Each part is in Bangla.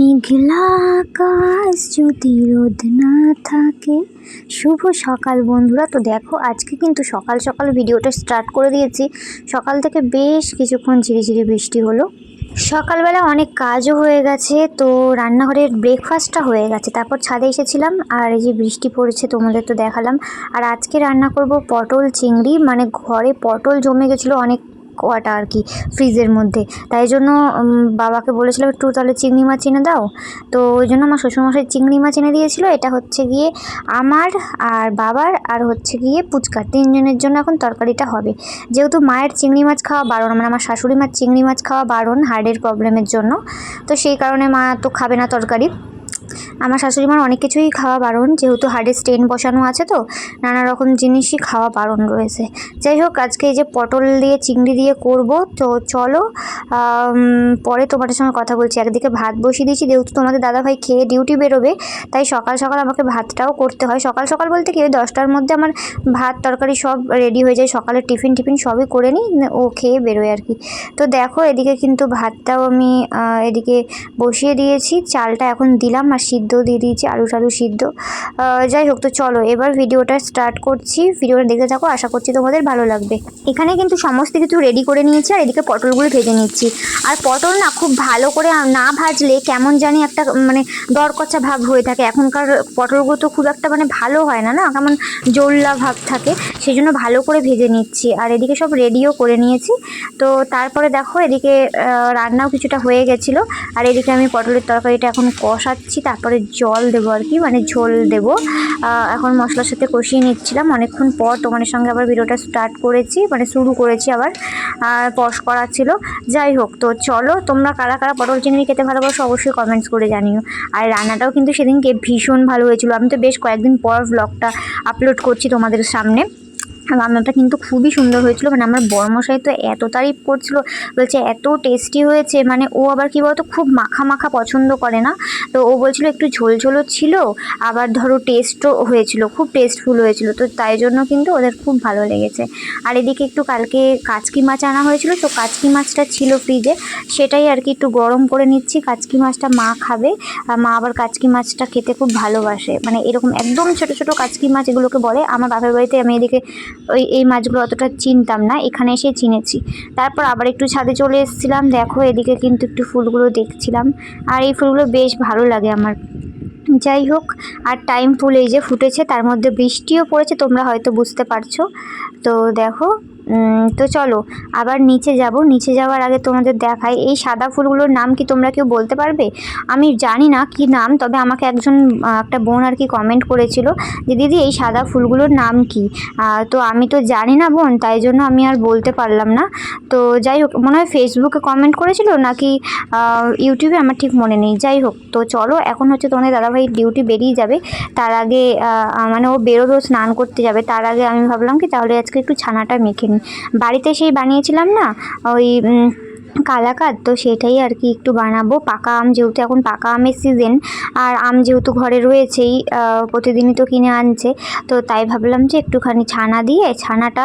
মেঘলা আকাশ যদি রোদ না থাকে। শুভ সকাল বন্ধুরা। তো দেখো, আজকে কিন্তু সকাল সকাল ভিডিওটা স্টার্ট করে দিয়েছি। সকাল থেকে বেশ কিছুক্ষণ ঝিরিঝিরি বৃষ্টি হলো। সকালবেলা অনেক কাজও হয়ে গেছে। তো রান্নাঘরের ব্রেকফাস্টটা হয়ে গেছে। তারপর ছাদে এসেছিলাম আর এই যে বৃষ্টি পড়েছে তোমাদের তো দেখালাম। আর আজকে রান্না করব পটল চিংড়ি। মানে ঘরে পটল জমে গেছিল অনেক কটা আর কি ফ্রিজের মধ্যে। তাই জন্য বাবাকে বলেছিলাম, একটু তাহলে চিংড়ি মাছ এনে দাও। তো ওই জন্য আমার শ্বশুরমশাই চিংড়ি মাছ এনে দিয়েছিল। এটা হচ্ছে গিয়ে আমার আর বাবার আর হচ্ছে গিয়ে পুচকার। তিনজনের জন্য এখন তরকারিটা হবে। যেহেতু মায়ের চিংড়ি মাছ খাওয়া বারণ মানে আমার শাশুড়ি মার চিংড়ি মাছ খাওয়া বারণ হার্টের প্রবলেমের জন্য, তো সেই কারণে মা তো খাবে না তরকারি। আমার শাশুড়ি মার অনেক কিছুই খাওয়া বারণ, যেহেতু হার্ডের স্টেন বসানো আছে তো, নানা রকম জিনিসই খাওয়া বারণ রয়েছে। যাই হোক, আজকে এই যে পটল দিয়ে, চিংড়ি দিয়ে করব, তো চলো পরে তোমাদের সঙ্গে কথা বলছি। একদিকে ভাত বসিয়ে দিয়েছি, যেহেতু তোমাদের দাদাভাই খেয়ে ডিউটি বেরোবে, তাই সকাল সকাল আমাকে ভাতটাও করতে হয়। সকাল সকাল বলতে কি, ওই দশটার মধ্যে আমার ভাত, তরকারি সব রেডি হয়ে যায়, সকালের টিফিন টিফিন সবই করে নিই ও খেয়ে বেরোয় আর কি। তো দেখো, এদিকে কিন্তু ভাতটাও আমি এদিকে বসিয়ে দিয়েছি, চালটা এখন দিলাম আর সিদ্ধ দিয়ে দিয়েছি আলু টালু সিদ্ধ। যাই হোক, তো চলো, এবার ভিডিওটা স্টার্ট করছি। ভিডিওটা দেখতে থাকো, আশা করছি তোমাদের ভালো লাগবে। এখানে কিন্তু সমস্ত কিছু রেডি করে নিয়েছি, আর এদিকে পটলগুলো ভেজে নিচ্ছি। আর পটল না খুব ভালো করে না ভাজলে কেমন জানি একটা মানে দরকচা ভাব হয়ে থাকে। এখনকার পটলগুলো তো খুব একটা মানে ভালো হয় না না? কেমন জোল্লা ভাব থাকে সেই জন্য ভালো করে ভেজে নিচ্ছি। আর এদিকে সব রেডিও করে নিয়েছি। তো তারপরে দেখো, এদিকে রান্নাও কিছুটা হয়ে গেছিল। আর এদিকে আমি পটলের তরকারিটা এখন কষাচ্ছি, তারপরে জল দেবো আর কি মানে ঝোল দেবো। এখন মশলার সাথে কষিয়ে নিচ্ছিলাম। অনেকক্ষণ পর তোমাদের সঙ্গে আবার ভিডিওটা স্টার্ট করেছি মানে শুরু করেছি আবার। পশ করা ছিল। যাই হোক, তো চলো, তোমরা কারা কারা পটল চিংড়ি খেতে ভালোবাসো অবশ্যই কমেন্টস করে জানিও। আর রান্নাটাও কিন্তু সেদিনকে ভীষণ ভালো হয়েছিল। আমি তো বেশ কয়েকদিন পর ব্লগটা আপলোড করছি তোমাদের সামনে। রান্নাটা কিন্তু খুবই সুন্দর হয়েছিল। মানে আমার বড়মশাই তো এত তারিফ করছিল, বলছে এত টেস্টি হয়েছে মানে ও আবার কি বলতো, খুব মাখা মাখা পছন্দ করে না। তো ও বলছিল একটু ঝোল ঝোলও ছিল, আবার ধরো টেস্টও হয়েছিল, খুব টেস্টফুল হয়েছিল। তো তাই জন্য কিন্তু ওদের খুব ভালো লেগেছে। আর এদিকে একটু কালকে কাচকি মাছ আনা হয়েছিল, তো কাচকি মাছটা ছিল ফ্রিজে সেটাই আর কি একটু গরম করে নিচ্ছি, কাচকি মাছটা মা খাবে। আর মা আবার কাচকি মাছটা খেতে খুব ভালোবাসে। মানে এরকম একদম ছোট ছোট কাচকি মাছ এগুলোকে বলে। আমার বাপের বাড়িতে আমি এদিকে ওই, এই মাছগুলো অতটা চিনতাম না, এখানে এসে চিনেছি। তারপর আবার একটু ছাদে চলে এসেছিলাম, দেখো এদিকে কিন্তু একটু ফুলগুলো দেখছিলাম। আর এই ফুলগুলো বেশ ভালো লাগে আমার। যাই হোক, আর টাইম ফুল এই যে ফুটেছে, তার মধ্যে বৃষ্টিও পড়েছে, তোমরা হয়তো বুঝতে পারছ। তো দেখো তো চলো, আবার নিচে যাব। নিচে যাওয়ার আগে তোমাদের দেখাই, এই সাদা ফুলগুলোর নাম কি তোমরা কেউ বলতে পারবে? আমি জানি না কি নাম, তবে আমাকে একজন একটা বোন আর কি কমেন্ট করেছিল যে, দিদি, এই সাদা ফুলগুলোর নাম কি? তো আমি তো জানি না বোন, তাই জন্য আমি আর বলতে পারলাম না। তো যাই হোক, মনে হয় ফেসবুকে কমেন্ট করেছিল নাকি ইউটিউবে আমার ঠিক মনে নেই। যাই হোক, তো চলো, এখন হচ্ছে তোমাদের দাদাভাই ডিউটি বেরিয়ে যাবে। তার আগে মানে ও বেরোবে স্নান করতে যাবে। তার আগে আমি ভাবলাম কি, তাহলে আজকে একটু ছানাটা মেখে নিই বাড়িতে সেই বানিয়েছিলাম না ওই কালাকাদ তো সেটাই আর কি একটু বানাবো। পাকা আম যেহেতু এখন পাকা আমের সিজন আর আম যেহেতু ঘরে রয়েছেই প্রতিদিনই তো কিনে আনছে, তো তাই ভাবলাম যে একটুখানি ছানা দিয়ে, ছানাটা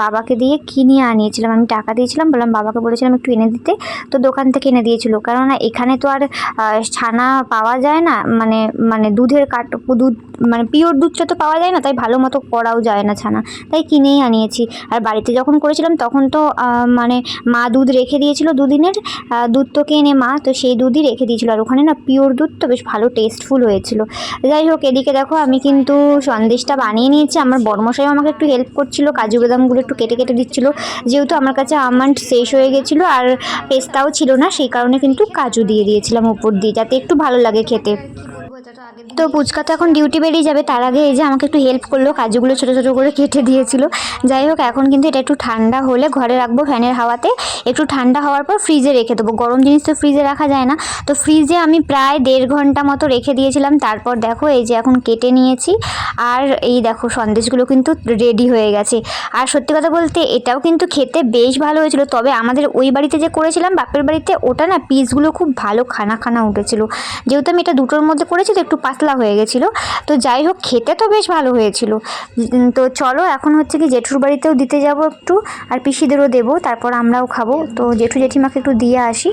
বাবাকে দিয়ে কিনে আনিয়েছিলাম। আমি টাকা দিয়েছিলাম, বললাম বাবাকে বলেছিলাম একটু এনে দিতে, তো দোকান থেকে এনে দিয়েছিল। কেননা এখানে তো আর ছানা পাওয়া যায় না মানে মানে দুধের কাট দুধ মানে পিওর দুধটা তো পাওয়া যায় না, তাই ভালো মতো করাও যায় না ছানা। তাই কিনেই আনিয়েছি। আর বাড়িতে যখন করেছিলাম, তখন তো মানে মা দুধ রেখে দিয়েছিল দুদিনের দুধ তো কেনে মা, তো সেই দুধই রেখে দিয়েছিল। আর ওখানে না পিওর দুধ তো বেশ ভালো টেস্টফুল হয়েছিল। যাই হোক, এদিকে দেখো আমি কিন্তু সন্দেশটা বানিয়ে নিয়েছি। আমার বর্মশাইও আমাকে একটু হেল্প করছিল, কাজু বাদামগুলো একটু কেটে কেটে দিচ্ছিল। যেহেতু আমার কাছে আমন্ড শেষ হয়ে গেছিল আর পেস্তাও ছিল না, সেই কারণে কিন্তু কাজু দিয়ে দিয়েছিলাম উপর দিয়ে, যাতে একটু ভালো লাগে খেতে। তো পুচকা তো এখন ডিউটি বেরিয়ে যাবে। তার আগে এই যে আমাকে একটু হেল্প করল, কাজুগুলো ছোটো ছোটো করে কেটে দিয়েছিল। যাই হোক, এখন কিন্তু এটা একটু ঠান্ডা হলে ঘরে রাখব ফ্যানের হাওয়াতে। একটু ঠান্ডা হওয়ার পর ফ্রিজে রেখে দেবো। গরম জিনিস তো ফ্রিজে রাখা যায় না। তো ফ্রিজে আমি প্রায় দেড় ঘণ্টা মতো রেখে দিয়েছিলাম। তারপর দেখো, এই যে এখন কেটে নিয়েছি। আর এই দেখো, সন্দেশগুলো কিন্তু রেডি হয়ে গেছে। আর সত্যি কথা বলতে, এটাও কিন্তু খেতে বেশ ভালো হয়েছিল। তবে আমাদের ওই বাড়িতে যে করেছিলাম, বাপের বাড়িতে, ওটা না পিসগুলো খুব ভালো খানা খানা উঠেছিল। যেহেতু আমি এটা দুটোর মধ্যে করেছি, তো একটু পাতলা হয়ে গেছিল। তো যাই হোক খেতে তো বেশ ভালো হয়েছিল। তো চলো এখন হচ্ছে কি জেঠুর বাড়িতেও দিতে যাব একটু আর পিসিদেরও দেবো তারপর আমরাও খাব। তো জেঠু জেঠিমাকে একটু দিয়ে আসি।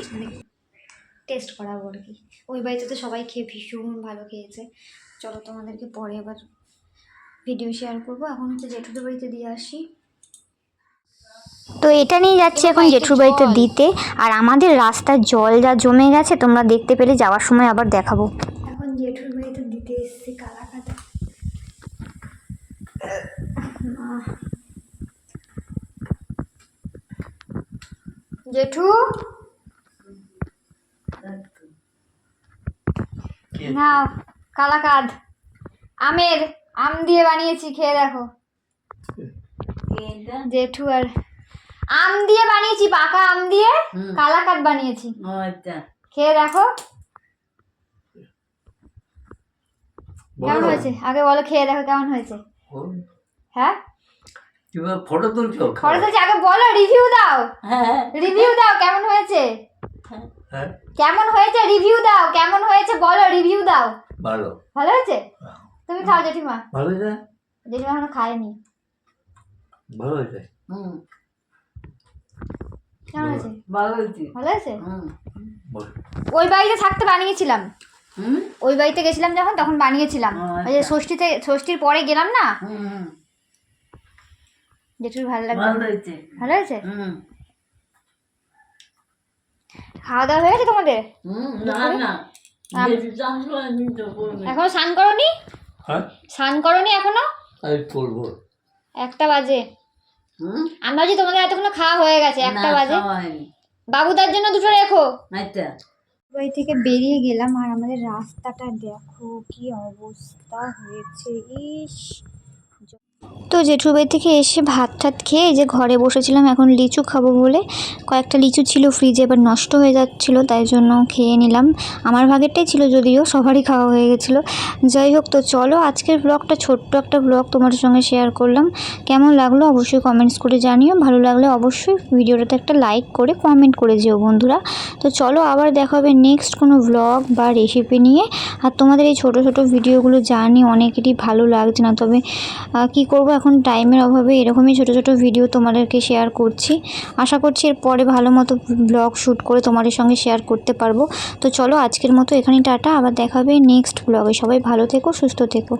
টেস্ট করাবো আর কি। ওই বাড়িতে তো সবাই খেয়ে ভীষণ ভালো খেয়েছে। চলো তোমাদেরকে পরে আবার ভিডিও শেয়ার করব। এখন হচ্ছে জেঠুদের বাড়িতে দিয়ে আসি। তো এটা নিয়ে যাচ্ছি এখন জেঠুর বাড়িতে দিতে। আর আমাদের রাস্তার জল যা জমে গেছে তোমরা দেখতে পেলে যাওয়ার সময় আবার দেখাবো। এসেছি কালাকাটা জেঠু? নাও কালাকাদ আমের আম দিয়ে বানিয়েছি খেয়ে দেখো। জেঠু আর আম দিয়ে বানিয়েছি পাকা আম দিয়ে। কালাকাদ বানিয়েছি। আচ্ছা। খেয়ে দেখো। কেমন হয়েছে? আগে বলো খেয়ে দেখো কেমন হয়েছে। হ্যাঁ? তুমি ফটো তুলছো? খরচ হয়েছে আগে বলো রিভিউ দাও। হ্যাঁ রিভিউ দাও কেমন হয়েছে? হ্যাঁ। কেমন হয়েছে? রিভিউ দাও। কেমন হয়েছে? বলো রিভিউ দাও। ভালো। ভালো হয়েছে? তুমি খাও জেঠিমা। ভালো হয়েছে? জেঠিমা এখনও খায়নি। ভালো হয়েছে? হুম। কেমন হয়েছে? ভালো। হয়েছে। ভালো হয়েছে? হুম। ওই বাড়িতে থাকতে বানিয়েছিলাম। ওই বাড়িতে গেছিলাম যখন তখন বানিয়েছিলাম। ওই যে আচ্ছা। ষষ্ঠীতে ষষ্ঠীর পরে গেলাম না? হুম জেঠুর ভালো লাগবে ভালো হয়েছে। ভালো হয়েছে? হুম। খাওয়া দাওয়া হয়ে গেছে তোমাদের? এখনও স্নান করনি? হ্যাঁ। স্নান করনি এখনও? করব। একটা বাজে। হুম? আমি ভাবছি তোমাদের এতক্ষণ খাওয়া হয়ে গেছে একটা বাজে। বাবুদার জন্য দুটো রেখো। আচ্ছা বাড়ি থেকে বেরিয়ে গেলাম আর আমাদের রাস্তাটা দেখো কি অবস্থা হয়েছে ইস। তো জেঠুর বাড়ি থেকে এসে ভাত টাত খেয়ে যে ঘরে বসেছিলাম, এখন লিচু খাব বলে। কয়েকটা লিচু ছিল ফ্রিজে এবার নষ্ট হয়ে যাচ্ছিল, তাই জন্য খেয়ে নিলাম। আমার ভাগেরটাই ছিল যদিও, সবারই খাওয়া হয়ে গেছিল। যাই হোক, তো চলো আজকের ব্লগটা ছোট্ট একটা ব্লগ তোমার সঙ্গে শেয়ার করলাম। কেমন লাগল অবশ্যই কমেন্টস করে জানিও। ভালো লাগলে অবশ্যই ভিডিওটাতে একটা লাইক করে কমেন্ট করে যেও বন্ধুরা। তো চলো আবার দেখা হবে নেক্সট কোনো ব্লগ বা রেসিপি নিয়ে। আর তোমাদের এই ছোট ছোট ভিডিওগুলো জানি অনেকেরই ভালো লাগছে না, তবে কি করব। এখন টাইমের অভাবে এরকমই ছোট ছোট ভিডিও তোমাদেরকে শেয়ার করছি। আশা করছি এর পরে ভালো মতো ব্লগ শ্যুট করে তোমাদের সঙ্গে শেয়ার করতে পারব। তো চলো আজকের মতো এখানে টাটা। আবার দেখাবে নেক্সট ব্লগে সবাই ভালো থেকো, সুস্থ থেকো।